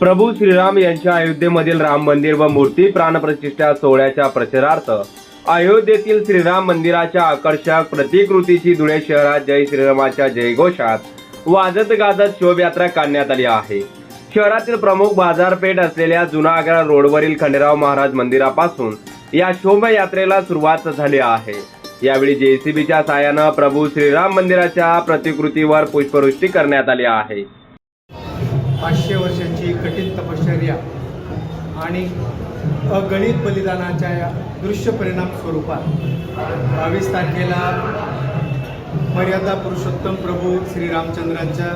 प्रभू श्रीराम यांच्या अयोध्येमधील राम मंदिर व मूर्ती प्राणप्रतिष्ठा सोहळ्याच्या प्रचारार्थ अयोध्येतील श्रीराम मंदिराच्या आकर्षक प्रतिकृतीची धुळे शहरात जय श्रीरामाच्या जयघोषात वाजत गाजत शोभयात्रा काढण्यात आली आहे. शहरातील प्रमुख बाजारपेठ असलेल्या जुना आग्रा रोडवरील खंडेराव महाराज मंदिरापासून या शोभायात्रेला सुरुवात झाली आहे. यावेळी जेसीबीच्या साहाय्यानं प्रभू श्रीराम मंदिराच्या प्रतिकृतीवर पुष्पवृष्टी करण्यात आली आहे. पाचशे वर्षाची कठीण तपश्चर्या आणि अगणित बलिदानाच्या या दृश्य परिणाम स्वरूपात. बावीस तारखेला मर्यादा पुरुषोत्तम प्रभू श्रीरामचंद्रांच्या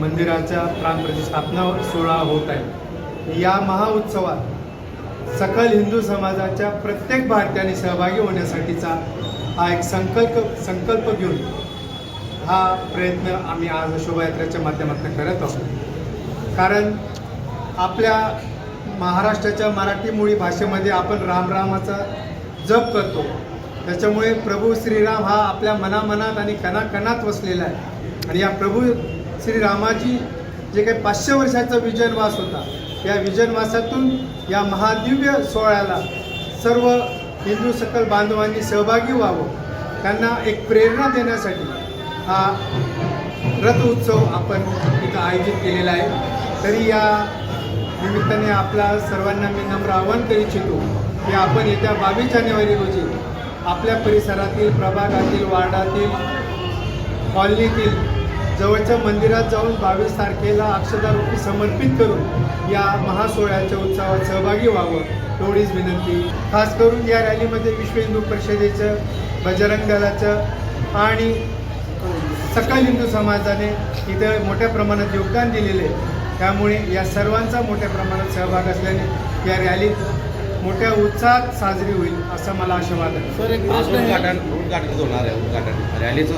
मंदिराच्या प्राणप्रतिष्ठापना सोहळा होत आहे. या महाउत्सवात सकल हिंदू समाजाच्या प्रत्येक भारतीयाने सहभागी होण्यासाठीचा हा एक संकल्प संकल्प घेऊन हा प्रयत्न आम्ही आज शोभायात्रेच्या माध्यमातून करत आहोत. कारण आपल्या महाराष्ट्राच्या मराठी मुळी भाषेमध्ये आपण रामरामाचा जप करतो. त्याच्यामुळे प्रभू श्रीराम हा आपल्या मनामनात आणि कणाकणात वसलेला आहे. आणि या प्रभू श्रीरामाची जे काही पाचशे वर्षाचा विजनवास होता या विजनवासातून या महादिव्य सोहळ्याला सर्व हिंदू सकल बांधवांनी सहभागी व्हावं त्यांना एक प्रेरणा देण्यासाठी हा रथ उत्सव आपण इथं आयोजित केलेला आहे. तरी या निमित्ताने आपला सर्वांना मी नम्र आवाहन करू इच्छितो की आपण येत्या बावीस जानेवारी रोजी आपल्या परिसरातील प्रभागातील वार्डातील कॉलनीतील जवळच्या मंदिरात जाऊन बावीस तारखेला अक्षदारोपी समर्पित करून या महासोहळ्याच्या उत्सवात सहभागी व्हावं एवढीच विनंती. खास करून या रॅलीमध्ये विश्व हिंदू परिषदेचं बजरंग दलाचं आणि सकल हिंदू समाजाने इथं मोठ्या प्रमाणात योगदान दिलेले आहे. त्यामुळे या सर्वांचा मोठ्या प्रमाणात सहभाग असल्याने या रॅलीत मोठ्या उत्साहात साजरी होईल असं मला आशावाद आहे सर एक उद्घाटन उद्घाटन होणार आहे उद्घाटन. रॅलीचं.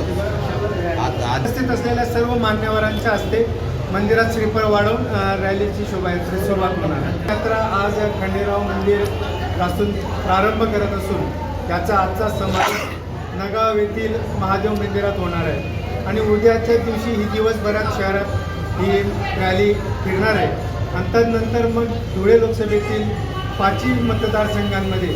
आज आज उपस्थित असलेल्या सर्व मान्यवरांच्या हस्ते मंदिरात श्रीफळ वाढवून रॅलीची शोभायात्रा सुरुवात होणार आहे. यात्रा आज खंडेराव मंदिरपासून प्रारंभ करत असून याचा आजचा समारोप नगाव येथील महादेव मंदिरात होणार आहे. आणि उद्याच्या दिवशी ही दिवसभरात शहरात ही रॅली फिरणार आहे. आणि तदनंतर मग धुळे लोकसभेतील पाचवी मतदारसंघांमध्ये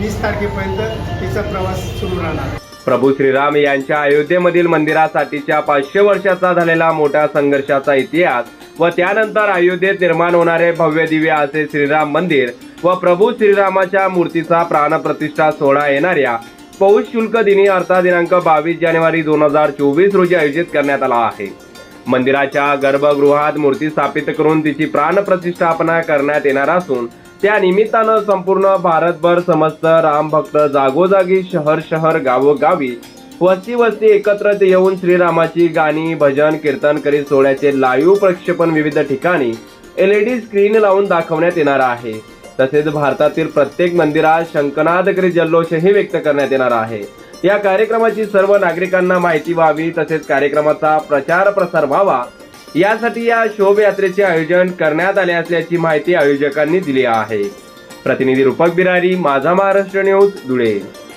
वीस तारखेपर्यंत तिचा प्रवास सुरू राहणार. प्रभू श्रीराम यांच्या अयोध्येमधील मंदिरासाठीच्या पाचशे वर्षाचा झालेला मोठा संघर्षाचा इतिहास व त्यानंतर अयोध्येत निर्माण होणारे भव्य दिव्य असे श्रीराम मंदिर व प्रभू श्रीरामाच्या मूर्तीचा प्राणप्रतिष्ठा सोहळा येणाऱ्या पौष शुल्क दिनी अर्थात दिनांक बावीस जानेवारी दोन हजार चोवीस रोजी आयोजित करण्यात आला आहे. मंदिराच्या गर्भगृहात मूर्ती स्थापित करून तिची प्राणप्रतिष्ठापना करण्यात येणार असून त्या निमित्तानं संपूर्ण भारतभर समस्त रामभक्त जागोजागी शहर शहर गावोगावी वस्ती वस्ती एकत्र येऊन श्रीरामाची गाणी भजन कीर्तन करीत सोहळ्याचे लाईव्ह प्रक्षेपण विविध ठिकाणी एलईडी स्क्रीन लावून दाखवण्यात येणार आहे. तसेच भारतातील प्रत्येक मंदिरात शंकनादकरी जल्लोषही व्यक्त करण्यात येणार आहे. या कार्यक्रमाची सर्व नागरिकांना माहिती व्हावी तसेच कार्यक्रमाचा प्रचार प्रसार व्हावा. यासाठी या शोभयात्रेचे आयोजन करण्यात आले असल्याची माहिती आयोजकांनी दिली आहे. प्रतिनिधी रूपक बिरारी माझा महाराष्ट्र न्यूज धुळे.